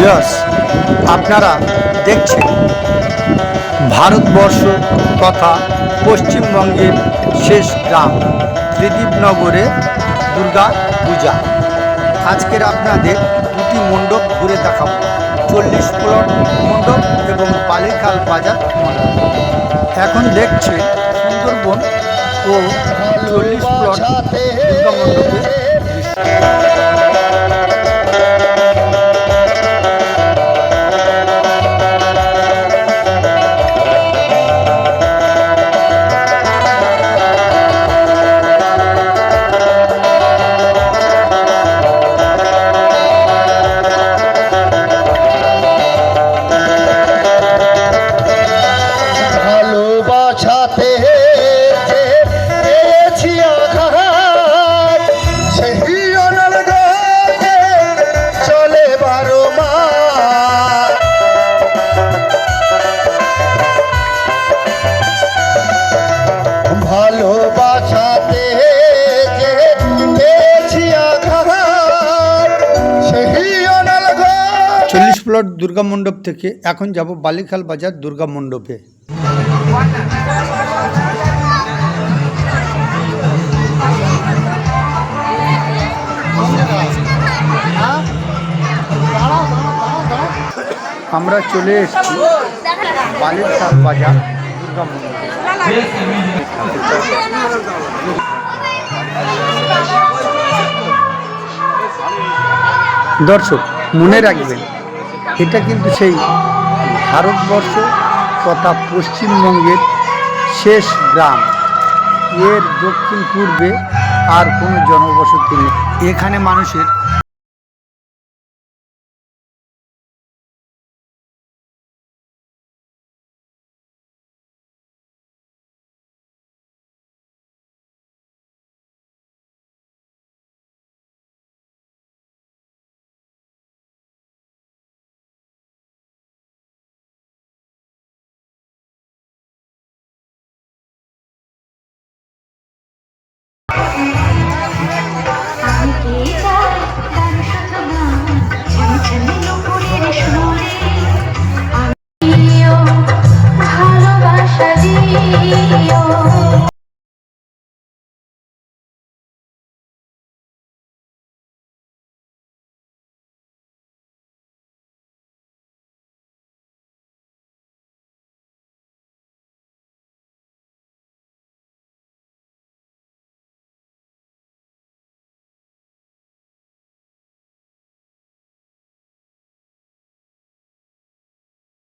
Viewers আপনারা দেখছেন ভারতবর্ষ তথা পশ্চিমবঙ্গের শেষ গ্রাম ত্রিদীপনগরে দুর্গা পূজা। আজকের আপনাদের দুটি মণ্ডপ ঘুরে দেখাবো। চল্লিশ প্লট মণ্ডপ এবং বালিখাল বাজার মণ্ডপ। এখন দেখছে সুন্দরবন ও চল্লিশ প্লট দুর্গা মণ্ডপের প্লট দুর্গা মণ্ডপ থেকে এখন যাব বালিখাল বাজার দুর্গা মণ্ডপে। আমরা চলে এসেছি বালিখাল বাজার দুর্গা মণ্ডপে। দর্শক, মনে রাখবেন এটা কিন্তু সেই ভারতবর্ষ তথা পশ্চিমবঙ্গের শেষ গ্রাম। এর দক্ষিণ পূর্বে আর কোনো জনবসতি নেই। এখানে মানুষের